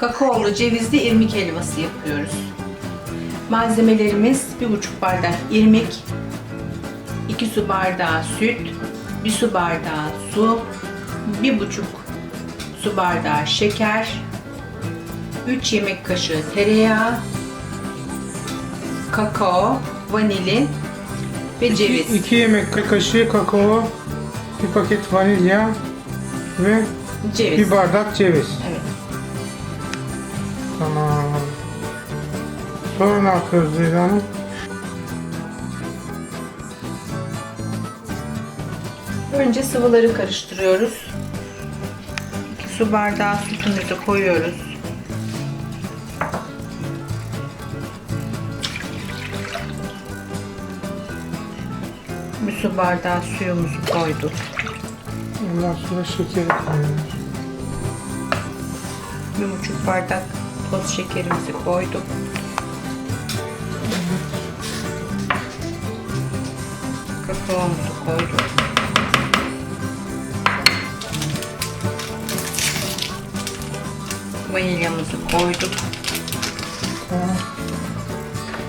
kakaolu cevizli irmik helvası yapıyoruz. Malzemelerimiz 1,5 bardak irmik, 2 su bardağı süt, 1 su bardağı su, 1,5 su bardağı şeker, 3 yemek kaşığı tereyağı, kakao, vanilin ve ceviz. 2 yemek kaşığı kakao, bir paket vanilya ve Ceviz. bir bardak ceviz. Tamam. Sonra Hanım? Önce sıvıları karıştırıyoruz. 2 su bardağı sütümüzü koyuyoruz. Bir su bardağı suyumuzu koyduk. Ondan sonra şekeri koyuyoruz. Bir buçuk bardak toz şekerimizi koyduk. Kakaomuzu koyduk. Vanilyamızı koyduk.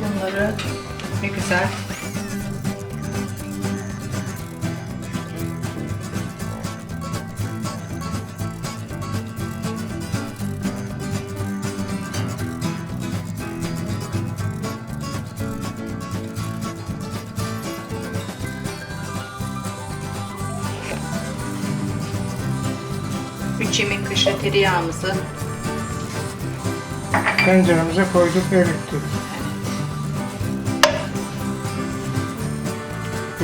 Bunları bir güzel Yemek kaşığı tereyağımızı Tenceremize koyduk, erittik.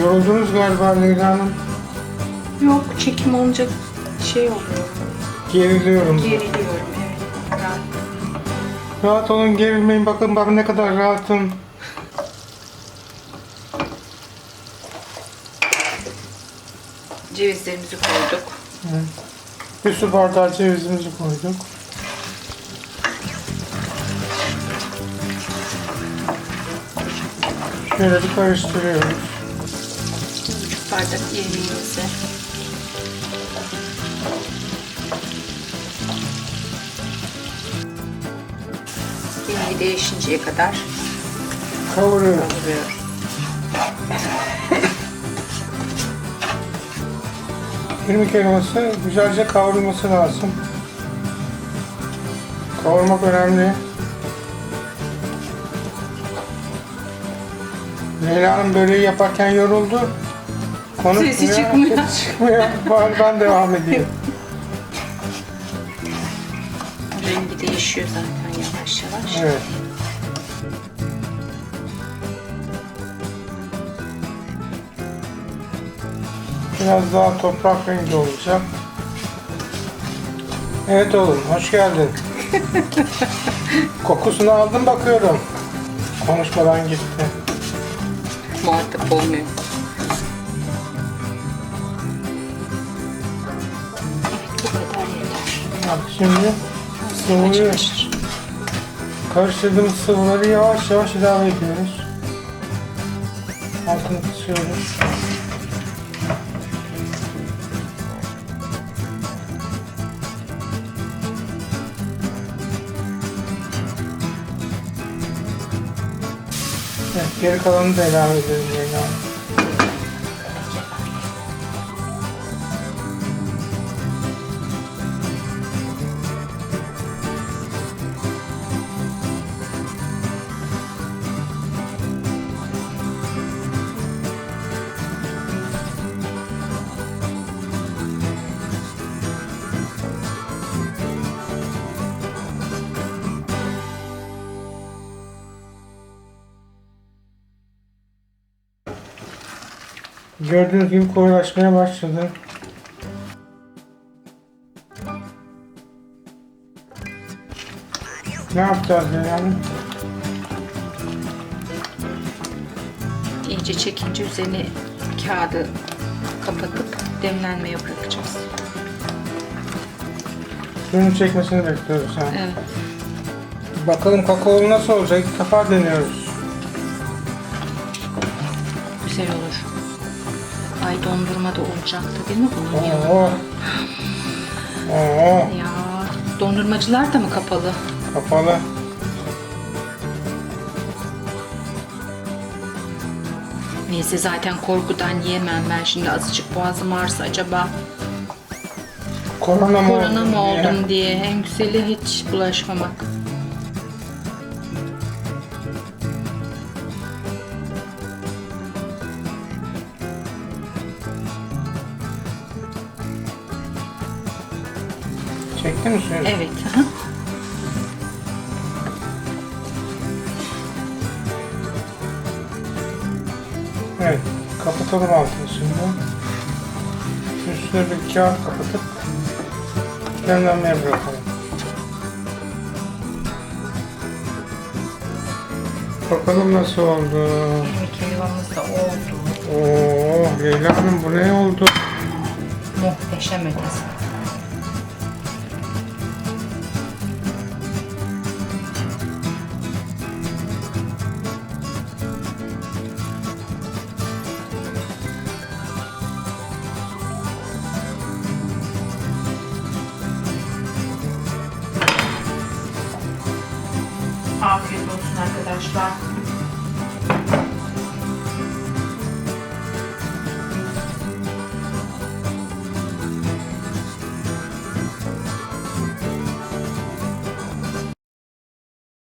Yoruldunuz galiba Leyla Hanım. Yok çekim olunca şey oluyor. Geriliyorum. Geriliyorum evet. Rahat. Rahat olun, gerilmeyin. Bakın bak ne kadar rahatım. Cevizlerimizi koyduk. Bir su bardağı cevizimizi koyduk. Şöyle bir karıştırıyoruz. Buçuk bardak irmiğimizi. Rengi değişinceye kadar Kavuruyoruz. kavuruyoruz. İrmik helvası güzelce kavrulması lazım. Kavurmak önemli. Leyla Hanım böreği yaparken yoruldu. Konuşmuyor, Sesi çıkmıyor. sesi çıkmıyor. Bari ben devam edeyim. Rengi değişiyor zaten yavaş yavaş. Evet. Biraz daha toprak rengi olacak. Evet oğlum, hoş geldin. Kokusunu aldım bakıyorum. Konuşmadan gitti. Muhatap olmuyor. Evet bu kadar yeter. Bak şimdi sıvıyı, Açılır. karıştırdığımız sıvıları yavaş yavaş ilave ediyoruz. Altını kısıyoruz. Geri kalanını da ilave edelim Gördüğünüz gibi koyulaşmaya başladı. Ne yapacağız yani? İyice çekince üzerine kağıdı kapatıp demlenmeye bırakacağız. Suyunu çekmesini bekliyoruz yani. Evet. Bakalım kakao nasıl olacak? İlk defa deniyoruz. Güzel olur. Ay dondurma da olacaktı değil mi bunun yanında? Oo. Ya Dondurmacılar da mı kapalı? Kapalı. Neyse zaten korkudan yiyemem ben şimdi azıcık boğazım ağrısı acaba Korona mı korona mı diye. oldum diye en güzeli hiç bulaşmamak. Çekti mi suyu? Evet. hı hı. Evet. Kapatalım altını şimdi. Üstüne bir kağıt kapatıp demlenmeye bırakalım. Bakalım nasıl oldu. İrmik helvamız da oldu. Oo, Leyla Hanım bu ne oldu? Muhteşem ötesi. ajudar.